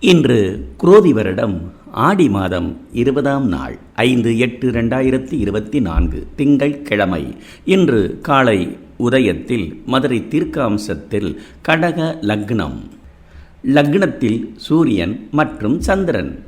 இன்று குரோதி வருடம் ஆடி மாதம் இருபதாம் நாள் ஐந்து எட்டு ரெண்டாயிரத்தி இருபத்தி நான்கு திங்கள் கிழமை. இன்று காலை உதயத்தில் மதுரை தீர்க்காம்சத்தில் கடக லக்னம். லக்னத்தில் சூரியன் மற்றும் சந்திரன்.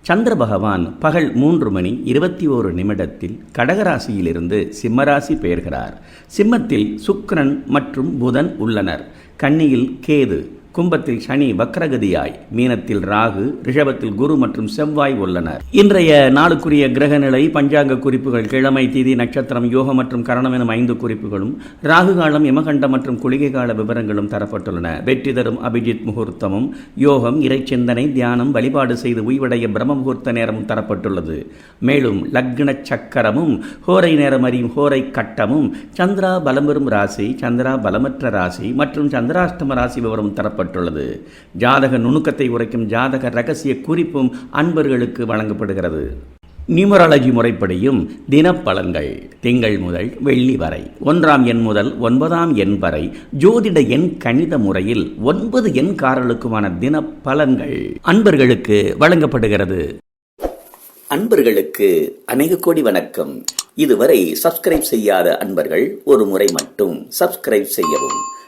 சந்திர பகவான் பகல் மூன்று மணி இருபத்தி ஓரு நிமிடத்தில் கடகராசியிலிருந்து சிம்மராசி பெயர்கிறார். சிம்மத்தில் சுக்ரன் மற்றும் புதன் உள்ளனர். கன்னியில் கேது கும்பத்தில் சனி வக்ரகதியாய் மீனத்தில் ராகு ரிஷபத்தில் குரு மற்றும் செவ்வாய் உள்ளனர். இன்றைய நாளுக்குரிய கிரக நிலை பஞ்சாங்க குறிப்புகள் கிழமை தீதி நட்சத்திரம் யோகம் மற்றும் கரணம் எனும் ஐந்து குறிப்புகளும் ராகு காலம் யமகண்ட மற்றும் குளிகை கால விவரங்களும் தரப்பட்டுள்ளன. வெற்றி தரும் அபிஜித் முகூர்த்தமும் யோகம் இறைச்சிந்தனை தியானம் வழிபாடு செய்து உய்வடைய பிரம்ம முகூர்த்த நேரமும் தரப்பட்டுள்ளது. மேலும் லக்ன சக்கரமும் ஹோரை நேரம் அறியும் ஹோரை கட்டமும் சந்திரா பலம் பெறும் ராசி சந்திரா பலமற்ற ராசி மற்றும் சந்திராஷ்டம ராசி விவரம் தரப்பட்டுள்ளது வழங்கப்பட்டுள்ளது ஜாதக நுணுக்கத்தை உரைக்கும் ஜாதக ரகசிய குறிப்பும் அன்பர்களுக்கு வழங்கப்படுகிறது. நியூமராலஜி முறைப்படியும் தினப்பலன்கள் திங்கள் முதல் வெள்ளி வரை ஒன்றாம் எண் முதல் ஒன்பதாம் எண் வரை ஜோதிட எண் கணித முறையில் ஒன்பது எண் காரலுக்குமான தினப்பலன்கள் அன்பர்களுக்கு வழங்கப்படுகிறது. அன்பர்களுக்கு அநேக கோடி வணக்கம். இதுவரை சப்ஸ்கிரைப் செய்யாத அன்பர்கள் ஒரு முறை மட்டும் சப்ஸ்கிரைப் செய்யவும்.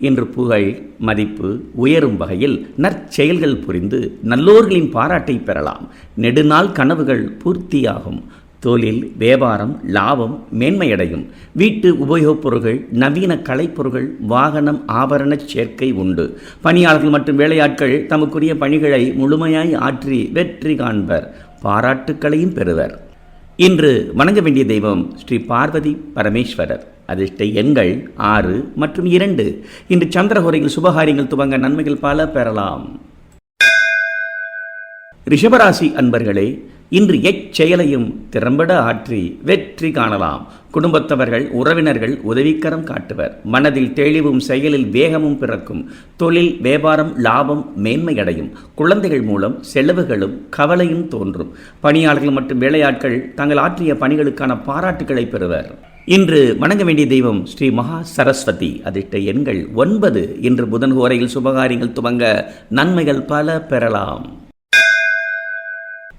இன்று புகழ் மதிப்பு உயரும் வகையில் நற்செயல்கள் புரிந்து நல்லோர்களின் பாராட்டை பெறலாம். நெடுநாள் கனவுகள் பூர்த்தியாகும். தொழில் வியாபாரம் லாபம் மேன்மையடையும். வீட்டு உபயோகப் பொருட்கள் நவீன கலைப்பொருட்கள் வாகனம் ஆபரண சேர்க்கை உண்டு. பணியாளர்கள் மற்றும் வேலையாட்கள் தமக்குரிய பணிகளை முழுமையாய் ஆற்றி வெற்றி காண்பர் பாராட்டுக்களையும் பெறுவர். இன்று வணங்க வேண்டிய தெய்வம் ஸ்ரீ பார்வதி பரமேஸ்வரர். அதிர்ஷ்ட எண்கள் ஆறு மற்றும் இரண்டு. இன்று சந்திரகுரையில் சுபகாரியங்கள் துவங்க நன்மைகள் பல பெறலாம். ரிஷபராசி அன்பர்களே இன்று எச்செயலையும் திறம்பட ஆற்றி வெற்றி காணலாம். குடும்பத்தவர்கள் உறவினர்கள் உதவிக்கரம் காட்டுவர். மனதில் தெளிவும் செயலில் வேகமும் பிறக்கும். தொழில் வியாபாரம் லாபம் மேன்மையடையும். குழந்தைகள் மூலம் செலவுகளும் கவலையும் தோன்றும். பணியாளர்கள் மற்றும் வேலையாட்கள் தங்கள் ஆற்றிய பணிகளுக்கான பாராட்டுகளை பெறுவர். இன்று வணங்க வேண்டிய தெய்வம் ஸ்ரீ மகா சரஸ்வதி. அதிர்ஷ்ட எண்கள் ஒன்பது. இன்று புதன் கோரையில் சுபகாரியங்கள் துவங்க நன்மைகள் பல பெறலாம்.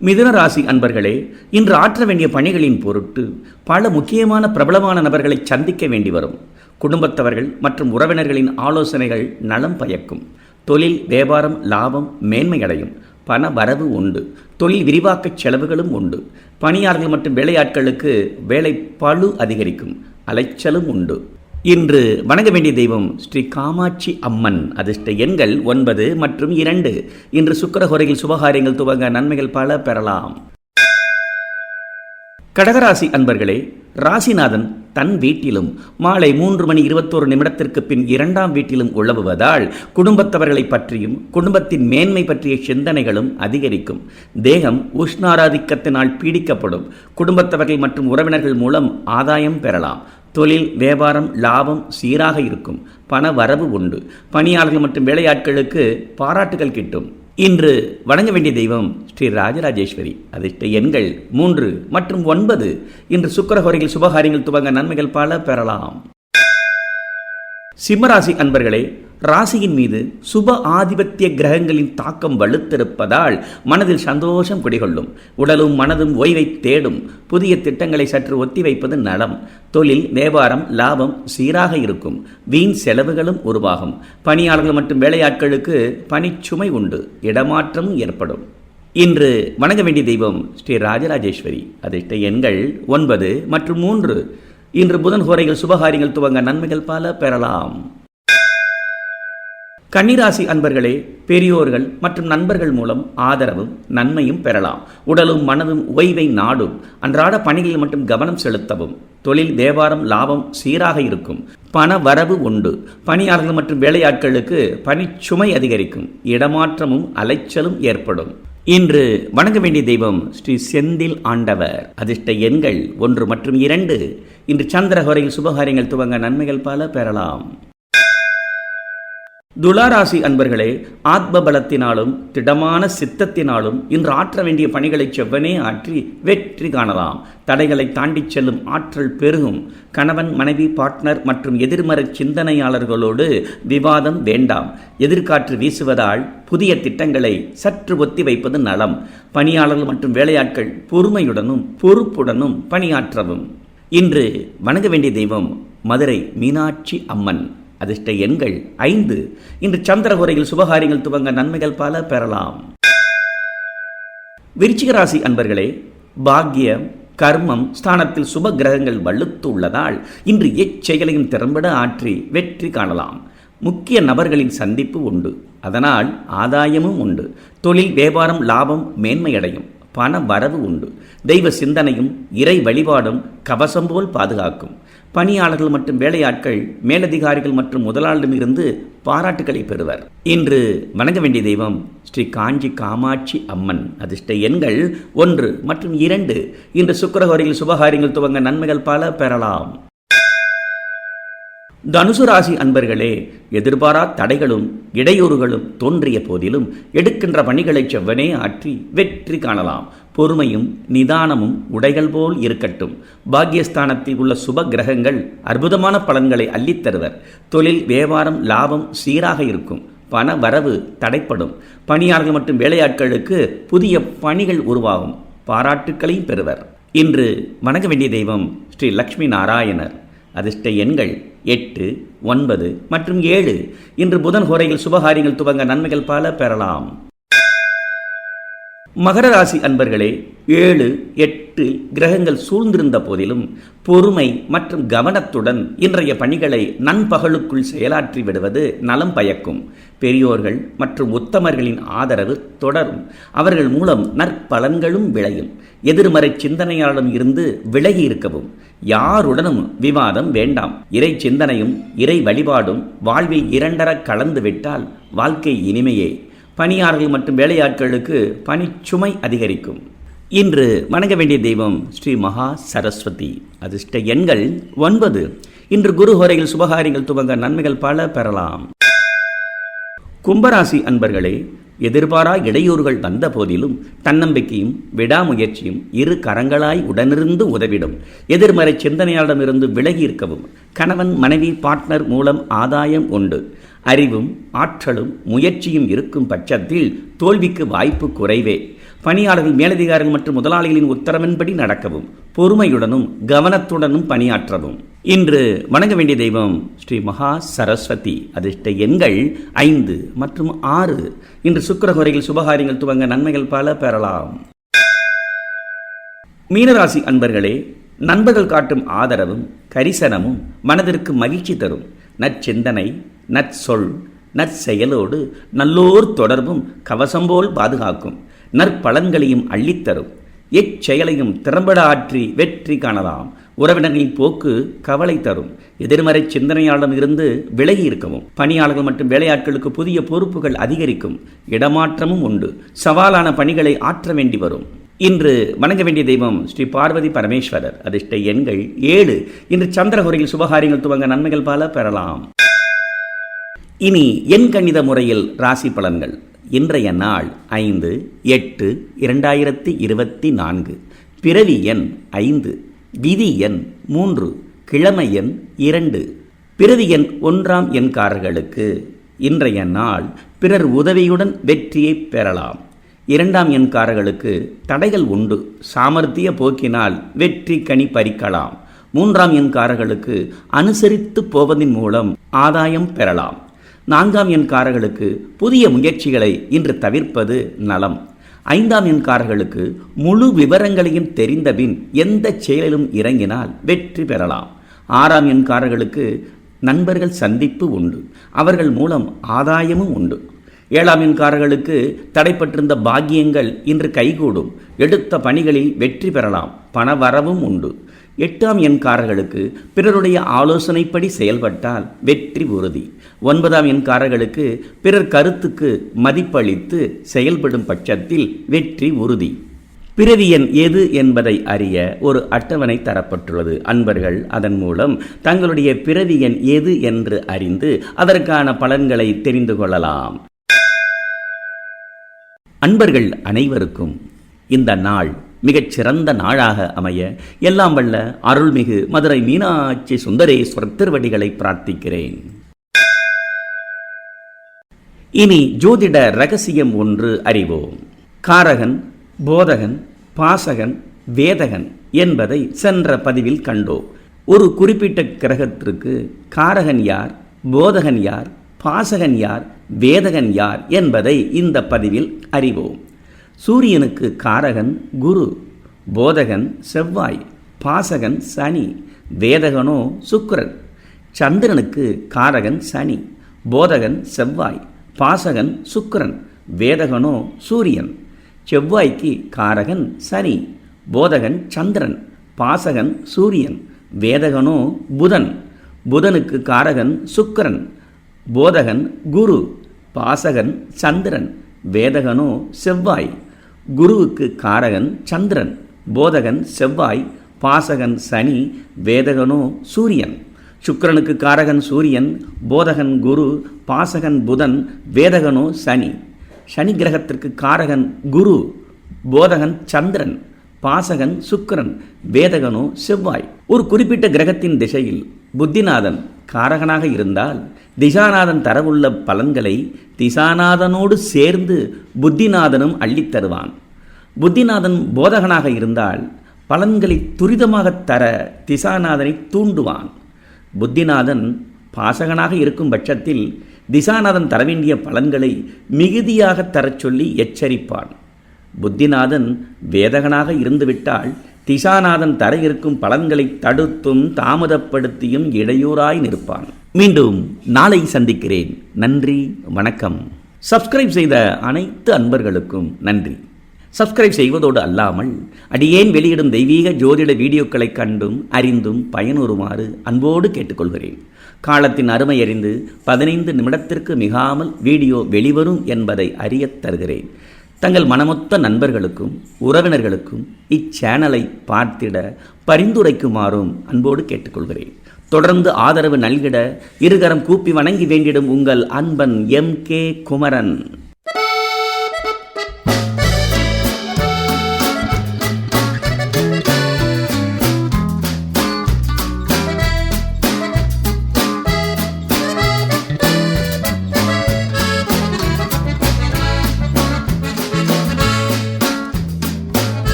மிதுன ராசி அன்பர்களே இன்று ஆற்ற வேண்டிய பணிகளின் பொருட்டு பல முக்கியமான பிரபலமான நபர்களை சந்திக்க வேண்டி வரும். குடும்பத்தவர்கள் மற்றும் உறவினர்களின் ஆலோசனைகள் நலம் பயக்கும். தொழில் வியாபாரம் லாபம் மேன்மையடையும். பண வரவு உண்டு. தொழில் விரிவாக்க செலவுகளும் உண்டு. பணியாளர்கள் மற்றும் வேலையாட்களுக்கு வேலை பழு அதிகரிக்கும். அலைச்சலும் உண்டு. இன்று வணங்க வேண்டிய தெய்வம் ஸ்ரீ காமாட்சி அம்மன். அதிர்ஷ்ட எண்கள் ஒன்பது மற்றும் இரண்டு. இன்று சுக்கரஹொரையில் சுபகாரியங்கள் துவங்க நன்மைகள் பல பெறலாம். கடகராசி அன்பர்களே ராசிநாதன் தன் வீட்டிலும் மாலை மூன்று மணி இருபத்தோரு நிமிடத்திற்கு பின் இரண்டாம் வீட்டிலும் உழவுவதால் குடும்பத்தவர்களை பற்றியும் குடும்பத்தின் மேன்மை பற்றிய சிந்தனைகளும் அதிகரிக்கும். தேகம் உஷ்ணாராதிக்கத்தினால் பீடிக்கப்படும். குடும்பத்தவர்கள் மற்றும் உறவினர்கள் மூலம் ஆதாயம் பெறலாம். தொழில் வியாபாரம் லாபம் சீராக இருக்கும். பண வரவு உண்டு. பணியாளர்கள் மற்றும் வேலையாட்களுக்கு பாராட்டுகள் கிட்டும். இன்று வணங்க வேண்டிய தெய்வம் ஸ்ரீ ராஜராஜேஸ்வரி. அதிர்ஷ்ட எண்கள் மூன்று மற்றும் ஒன்பது. இன்று சுக்கரஹோரையில் சுபகாரியங்கள் துவங்க நன்மைகள் பல பெறலாம். சிம்மராசி அன்பர்களே ராசியின் மீது சுப ஆதிபத்திய கிரகங்களின் தாக்கம் வலுத்திருப்பதால் மனதில் சந்தோஷம் குடிகொள்ளும். உடலும் மனதும் ஓய்வை தேடும். புதிய திட்டங்களை சற்று ஒத்திவைப்பது நலம். தொழில் வியாபாரம் லாபம் சீராக இருக்கும். வீண் செலவுகளும் உருவாகும். பணியாளர்கள் மற்றும் வேலையாட்களுக்கு பணிச்சுமை உண்டு. இடமாற்றமும் ஏற்படும். இன்று வணங்க வேண்டிய தெய்வம் ஸ்ரீ ராஜராஜேஸ்வரி. அதிர்ஷ்ட எண்கள் ஒன்பது மற்றும் மூன்று. இன்று புதன் ஹோரைகள் சுபகாரியங்கள் துவங்க நன்மைகள் பல பெறலாம். கன்னிராசி அன்பர்களே பெரியோர்கள் மற்றும் நண்பர்கள் மூலம் ஆதரவும் நன்மையும் பெறலாம். உடலும் மனதும் ஓய்வை நாடும். அன்றாட பணிகளில் மட்டும் கவனம் செலுத்தவும். தொழில் வியாபாரம் லாபம் சீராக இருக்கும். பண வரவு உண்டு. பணியாளர்கள் மற்றும் வேலையாட்களுக்கு பணிச்சுமை அதிகரிக்கும். இடமாற்றமும் அலைச்சலும் ஏற்படும். இன்று வணங்க வேண்டிய தெய்வம் ஸ்ரீ செந்தில் ஆண்டவர். அதிர்ஷ்ட எண்கள் ஒன்று மற்றும் இரண்டு. இன்று சந்திரஹோரையில் சுபகாரியங்கள் துவங்க நன்மைகள் பல பெறலாம். துளாராசி அன்பர்களே ஆத்ம பலத்தினாலும் திடமான சித்தத்தினாலும் இன்று ஆற்ற வேண்டிய பணிகளை செவ்வனே ஆற்றி வெற்றி காணலாம். தடைகளை தாண்டிச் செல்லும் ஆற்றல் பெருகும். கணவன் மனைவி பார்ட்னர் மற்றும் எதிர்மறை சிந்தனையாளர்களோடு விவாதம் வேண்டாம். எதிர்காற்று வீசுவதால் புதிய திட்டங்களை சற்று ஒத்தி வைப்பது நலம். பணியாளர்கள் மற்றும் வேலையாட்கள் பொறுமையுடனும் பொறுப்புடனும் பணியாற்றவும். இன்று வணங்க வேண்டிய தெய்வம் மதுரை மீனாட்சி அம்மன். அதிர்ஷ்ட எண்கள் ஐந்து. இன்று சந்திரகுரையில் சுபகாரியங்கள் துவங்க நன்மைகள் பல பெறலாம். விருச்சிக ராசி அன்பர்களே பாக்கியம் கர்மம் ஸ்தானத்தில் சுப கிரகங்கள் வலுத்து உள்ளதால் இன்று எச்செயலையும் திறம்பட ஆற்றி வெற்றி காணலாம். முக்கிய நபர்களின் சந்திப்பு உண்டு. அதனால் ஆதாயமும் உண்டு. தொழில் வியாபாரம் லாபம் மேன்மையடையும். பண வரவு உண்டு. தெய்வ சிந்தனையும் இறை வழிபாடும் கவசம் போல் பாதுகாக்கும். பணியாளர்கள் மற்றும் வேலையாட்கள் மேலதிகாரிகள் மற்றும் முதலாளிடமிருந்து பாராட்டுகளை பெறுவர். இன்று வணங்க வேண்டிய தெய்வம் ஸ்ரீ காஞ்சி காமாட்சி அம்மன். அதிர்ஷ்ட எண்கள் ஒன்று மற்றும் இரண்டு. இன்று சுக்கரகோரியில் சுபகாரியங்கள் துவங்க நன்மைகள் பல பெறலாம். தனுசு ராசி அன்பர்களே எதிர்பாரா தடைகளும் இடையூறுகளும் தோன்றிய போதிலும் எடுக்கின்ற பணிகளை செவ்வனே ஆற்றி வெற்றி காணலாம். பொறுமையும் நிதானமும் உடைகள் போல் இருக்கட்டும். பாக்கியஸ்தானத்தில் உள்ள சுப கிரகங்கள் அற்புதமான பலன்களை அள்ளித் தருவர். தொழில் வியாபாரம் லாபம் சீராக இருக்கும். பண வரவு தடைப்படும். பணியாளர்கள் மற்றும் வேலையாட்களுக்கு புதிய பணிகள் உருவாகும். பாராட்டுக்களையும் பெறுவர். இன்று வணங்க வேண்டிய தெய்வம் ஸ்ரீ லக்ஷ்மி நாராயணர். அதிர்ஷ்ட எண்கள் எட்டு ஒன்பது மற்றும் ஏழு. இன்று புதன் ஹோரையில் சுபகாரியங்கள் துவங்க நன்மைகள் பல பெறலாம். மகர ராசி அன்பர்களே ஏழு எட்டு கிரகங்கள் சூழ்ந்திருந்த போதிலும் பொறுமை மற்றும் கவனத்துடன் இன்றைய பணிகளை நண்பகலுக்குள் செயலாற்றி விடுவது நலம் பயக்கும். பெரியோர்கள் மற்றும் உத்தமர்களின் ஆதரவு தொடரும். அவர்கள் மூலம் நற்பலன்களும் விளையும். எதிர்மறை சிந்தனையாளரும் இருந்து விலகி இருக்கவும். யாருடனும் விவாதம் வேண்டாம். இறை சிந்தனையும் இறை வழிபாடும் வாழ்வில் இரண்டர கலந்து விட்டால் வாழ்க்கை இனிமையே. பணியாளர்கள் மற்றும் வேலையாட்களுக்கு பணிச்சுமை அதிகரிக்கும். இன்று வணங்க வேண்டிய தெய்வம் ஸ்ரீ மகா சரஸ்வதி. அதிர்ஷ்ட எண்கள் ஒன்பது. இன்று குரு ஹோரையில் சுபகாரியங்கள் துவங்க நன்மைகள் பல பெறலாம். கும்பராசி அன்பர்களே எதிர்பாரா இடையூறுகள் வந்த போதிலும் தன்னம்பிக்கையும் விடாமுயற்சியும் இரு கரங்களாய் உடனிருந்து உதவிடும். எதிர்மறை சிந்தனையாளரிடமிருந்து விலகி இருக்கவும் கணவன் மனைவி பார்ட்னர் மூலம் ஆதாயம் உண்டு. அறிவும் ஆற்றலும் முயற்சியும் இருக்கும் பட்சத்தில் தோல்விக்கு வாய்ப்பு குறைவே. பணியாளர்கள் மேலதிகாரிகள் மற்றும் முதலாளிகளின் உத்தரவின்படி நடக்கவும் பொறுமையுடனும் கவனத்துடனும் பணியாற்றவும். இன்று வணங்க வேண்டிய தெய்வம் ஸ்ரீ மகா சரஸ்வதி அதிர்ஷ்ட எண்கள் ஐந்து மற்றும் ஆறு. இன்று சுக்கரகுரையில் சுபகாரியங்கள் துவங்க நன்மைகள் பல பெறலாம். மீனராசி அன்பர்களே நண்பர்கள் காட்டும் ஆதரவும் கரிசனமும் மனதிற்கு மகிழ்ச்சி தரும். நற்சிந்தனை நற்சொல் நற்செயலோடு நல்லோர் தொடர்பும் கவசம் போல் பாதுகாக்கும். நற்பலன்களையும் அள்ளித்தரும். எச்செயலையும் திறம்பட ஆற்றி வெற்றி காணலாம். உறவினர்களின் போக்கு கவலை தரும். எதிர்மறை சிந்தனையாளம் இருந்து விலகி இருக்கவும். பணியாளர்கள் மற்றும் வேலையாட்களுக்கு புதிய பொறுப்புகள் அதிகரிக்கும். இடமாற்றமும் உண்டு. சவாலான பணிகளை ஆற்ற வேண்டி வரும். இன்று வணங்க வேண்டிய தெய்வம் ஸ்ரீ பார்வதி பரமேஸ்வரர். அதிர்ஷ்ட எண்கள் ஏழு. இன்று சந்திரகுரையில் சுபகாரியங்கள் துவங்க நன்மைகள் பல பெறலாம். இனி எண் கணித முறையில் ராசி பலன்கள். இன்றைய நாள் ஐந்து எட்டு இரண்டாயிரத்தி இருபத்தி நான்கு. பிறவி எண் ஐந்து விதி எண் மூன்று கிழமை எண் இரண்டு. பிறவி எண் ஒன்றாம் எண்காரர்களுக்கு இன்றைய நாள் பிறர் உதவியுடன் வெற்றியை பெறலாம். இரண்டாம் எண்காரர்களுக்கு தடைகள் உண்டு. சாமர்த்திய போக்கினால் வெற்றி கனி பறிக்கலாம். மூன்றாம் எண்காரர்களுக்கு அனுசரித்து போவதன் மூலம் ஆதாயம் பெறலாம். நான்காம் எண்காரர்களுக்கு புதிய முயற்சிகளை இன்று தவிர்ப்பது நலம். ஐந்தாம் எண்காரர்களுக்கு முழு விவரங்களையும் தெரிந்தபின் எந்த செயலிலும் இறங்கினால் வெற்றி பெறலாம். ஆறாம் எண்காரர்களுக்கு நண்பர்கள் சந்திப்பு உண்டு. அவர்கள் மூலம் ஆதாயமும் உண்டு. ஏழாம் எண்காரர்களுக்கு தடைப்பட்டிருந்த பாக்கியங்கள் இன்று கைகூடும். எடுத்த பணிகளில் வெற்றி பெறலாம். பணவரவும் உண்டு. எட்டாம் எண்காரர்களுக்கு பிறருடைய ஆலோசனைப்படி செயல்பட்டால் வெற்றி உறுதி. ஒன்பதாம் எண்காரர்களுக்கு பிறர் கருத்துக்கு மதிப்பளித்து செயல்படும் பட்சத்தில் வெற்றி உறுதி. பிறவி எண் எது என்பதை அறிய ஒரு அட்டவணை தரப்பட்டுள்ளது. அன்பர்கள் அதன் மூலம் தங்களுடைய பிறவி எண் எது என்று அறிந்து அதற்கான பலன்களை தெரிந்து கொள்ளலாம். அன்பர்கள் அனைவருக்கும் இந்த நாள் மிகச் சிறந்த நாளாக அமைய எல்லாம் வல்ல அருள்மிகு மதுரை மீனாட்சி சுந்தரேஸ்வரர் திருவடிகளை பிரார்த்திக்கிறேன். இனி ஜோதிட ரகசியம் ஒன்று அறிவோம். காரகன் போதகன் பாசகன் வேதகன் என்பதை சென்ற பதிவில் கண்டோம். ஒரு குறிப்பிட்ட கிரகத்திற்கு காரகன் யார் போதகன் யார் பாசகன் யார் வேதகன் யார் என்பதை இந்த பதிவில் அறிவோம். சூரியனுக்கு காரகன் குரு போதகன் செவ்வாய் பாசகன் சனி வேதகனோ சுக்கரன். சந்திரனுக்கு காரகன் சனி போதகன் செவ்வாய் பாசகன் சுக்கிரன் வேதகனோ சூரியன். செவ்வாய்க்கு காரகன் சனி போதகன் சந்திரன் பாசகன் சூரியன் வேதகனோ புதன். புதனுக்கு காரகன் சுக்கரன் போதகன் குரு பாசகன் சந்திரன் வேதகனோ செவ்வாய். குருவுக்கு காரகன் சந்திரன் போதகன் செவ்வாய் பாசகன் சனி வேதகனோ சூரியன். சுக்கரனுக்கு காரகன் சூரியன் போதகன் குரு பாசகன் புதன் வேதகனோ சனி. சனி கிரகத்திற்கு காரகன் குரு போதகன் சந்திரன். பாசகன் சுக்கரன் வேதகனோ செவ்வாய். ஒரு குறிப்பிட்ட கிரகத்தின் திசையில் புத்திநாதன் காரகனாக இருந்தால் திசாநாதன் தரவுள்ள பலன்களை திசாநாதனோடு சேர்ந்து புத்திநாதனும் அள்ளித் தருவான். புத்திநாதன் போதகனாக இருந்தால் பலன்களை துரிதமாக தர திசாநாதனை தூண்டுவான். புத்திநாதன் பாசகனாக இருக்கும் பட்சத்தில் திசாநாதன் தர வேண்டிய பலன்களை மிகுதியாக தரச் சொல்லி எச்சரிப்பான். புத்திநாதன் வேதகனாக இருந்துவிட்டால் திசாநாதன் தர இருக்கும் பலன்களை தடுத்தும் தாமதப்படுத்தியும் இடையூறாய் நிற்பான். மீண்டும் நாளை சந்திக்கிறேன். நன்றி வணக்கம். சப்ஸ்கிரைப் செய்த அனைத்து அன்பர்களுக்கும் நன்றி. சப்ஸ்கிரைப் செய்வதோடு அல்லாமல் அடியேன் வெளியிடும் தெய்வீக ஜோதிட வீடியோக்களை கண்டும் அறிந்தும் பயனுறுமாறு அன்போடு கேட்டுக்கொள்கிறேன். காலத்தின் அருமை அறிந்து பதினைந்து நிமிடத்திற்கு மிகாமல் வீடியோ வெளிவரும் என்பதை அறியத் தருகிறேன். தங்கள் மனமொத்த நண்பர்களுக்கும் உறவினர்களுக்கும் இச்சேனலை பார்த்திட பரிந்துரைக்குமாறும் அன்போடு கேட்டுக்கொள்கிறேன். தொடர்ந்து ஆதரவு நல்கிட இருகரம் கூப்பி வணங்கி வேண்டிடும் உங்கள் அன்பன் எம் கே குமரன்.